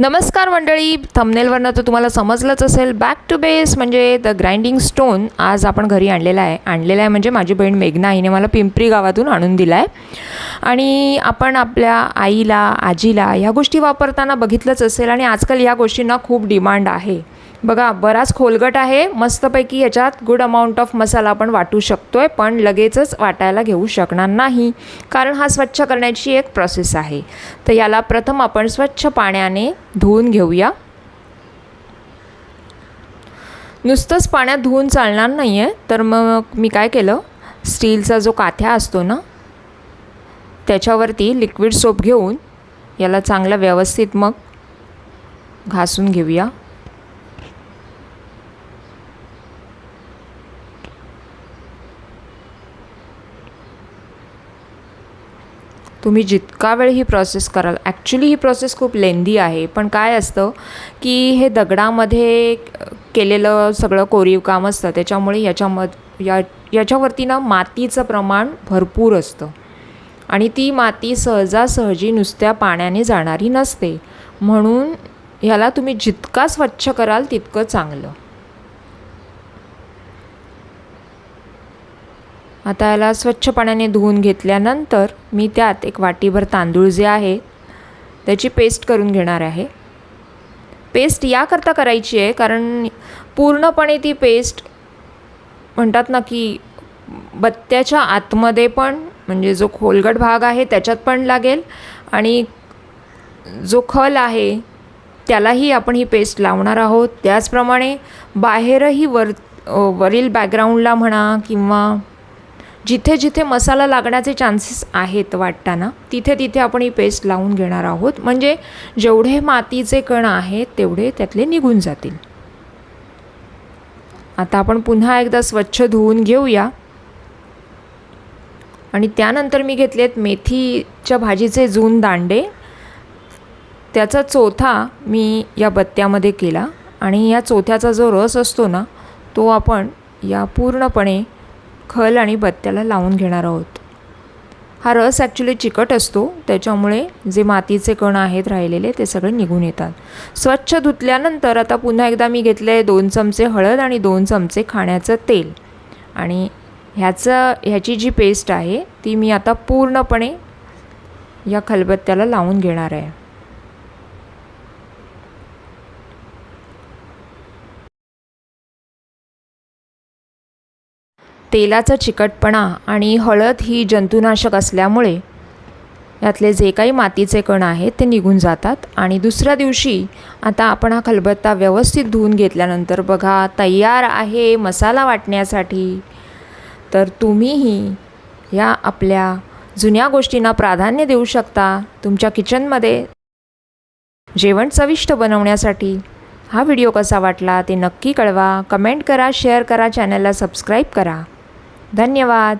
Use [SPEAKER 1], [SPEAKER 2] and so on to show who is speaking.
[SPEAKER 1] नमस्कार मंडळी थंबनेलवरनं तर तुम्हाला समजलंच असेल. बॅक टू बेस म्हणजे द ग्राइंडिंग स्टोन आज आपण घरी आणलेला आहे. आणलेला आहे म्हणजे माझी बहीण मेघना हिने मला पिंपरी गावातून आणून दिला आहे आणि आपण आपल्या आईला आजीला ह्या गोष्टी वापरताना बघितलंच असेल आणि आजकाल ह्या गोष्टींना खूप डिमांड आहे. बघा बराच खोलगट आहे. मस्तपैकी याच्यात गुड अमाऊंट ऑफ मसाला आपण वाटू शकतो आहे पण लगेचच वाटायला घेऊ शकणार नाही. कारण हा स्वच्छ करण्याची एक प्रोसेस आहे. तर याला प्रथम आपण स्वच्छ पाण्याने धुवून घेऊया. नुसतंच पाण्यात धुवून चालणार नाही आहे तर मग मी काय केलं? स्टीलचा जो काथ्या असतो ना त्याच्यावरती लिक्विड सोप घेऊन याला चांगलं व्यवस्थित मग घासून घेऊया. तुम्ही जितका वेळ ही प्रोसेस कराल ॲक्च्युली ही प्रोसेस खूप लेंदी आहे पण काय असतं की हे दगडामध्ये केलेलं सगळं कोरीव काम असतं त्याच्यामुळे याच्यामध या याच्यावरती ना मातीचं प्रमाण भरपूर असतं. आणि ती माती सहजासहजी नुसत्या पाण्याने जाणारी नसते. म्हणून ह्याला तुम्ही जितका स्वच्छ कराल तितकं चांगलं. आता याला स्वच्छ पाण्याने धुवून घेतल्यानंतर मी त्यात एक वाटीभर तांदूळ जे आहे त्याची पेस्ट करून घेणार आहे. पेस्ट याकरता करायची आहे कारण पूर्णपणे ती पेस्ट म्हणतात ना की बत्त्याच्या आतमध्ये पण म्हणजे जो खोलगट भाग आहे त्याच्यात पण लागेल आणि जो खल आहे त्यालाही आपण ही पेस्ट लावणार आहोत. त्याचप्रमाणे बाहेरही वर वरील बॅकग्राऊंडला म्हणा किंवा जिथे जिथे मसाला लागण्याचे चान्सेस आहेत वाटताना तिथे तिथे आपण ही पेस्ट लावून घेणार आहोत. म्हणजे जेवढे मातीचे कण आहेत तेवढे त्यातले निघून जातील. आता आपण पुन्हा एकदा स्वच्छ धुवून घेऊया. आणि त्यानंतर मी घेतलेत मेथीच्या भाजीचे जून दांडे. त्याचा चोथा मी या बत्त्यामध्ये केला. आणि या चोथ्याचा जो रस असतो ना तो आपण या पूर्णपणे खल आणि बत्त्याला लावून घेणार आहोत. हा रस ॲक्च्युली चिकट असतो त्याच्यामुळे जे मातीचे कण आहेत राहिलेले ते सगळे निघून येतात. स्वच्छ धुतल्यानंतर आता पुन्हा एकदा मी घेतले दोन चमचे हळद आणि दोन चमचे खाण्याचं तेल. आणि ह्याचं ह्याची जी पेस्ट आहे ती मी आता पूर्णपणे या खलबत्त्याला लावून घेणार आहे. तेलाचा चिकटपणा आणि हळद ही जंतुनाशक असल्यामुळे यातले जे काही मातीचे कण आहेत ते निघून जातात. आणि दुसऱ्या दिवशी आता आपण हा खलबत्ता व्यवस्थित धुवून घेतल्यानंतर बघा तयार आहे मसाला वाटण्यासाठी. तर तुम्हीही या आपल्या जुन्या गोष्टींना प्राधान्य देऊ शकता तुमच्या किचनमध्ये. जेवण चविष्ट बनवण्यासाठी हा व्हिडिओ कसा वाटला ते नक्की कळवा. कमेंट करा शेअर करा चॅनलला सबस्क्राईब करा. धन्यवाद.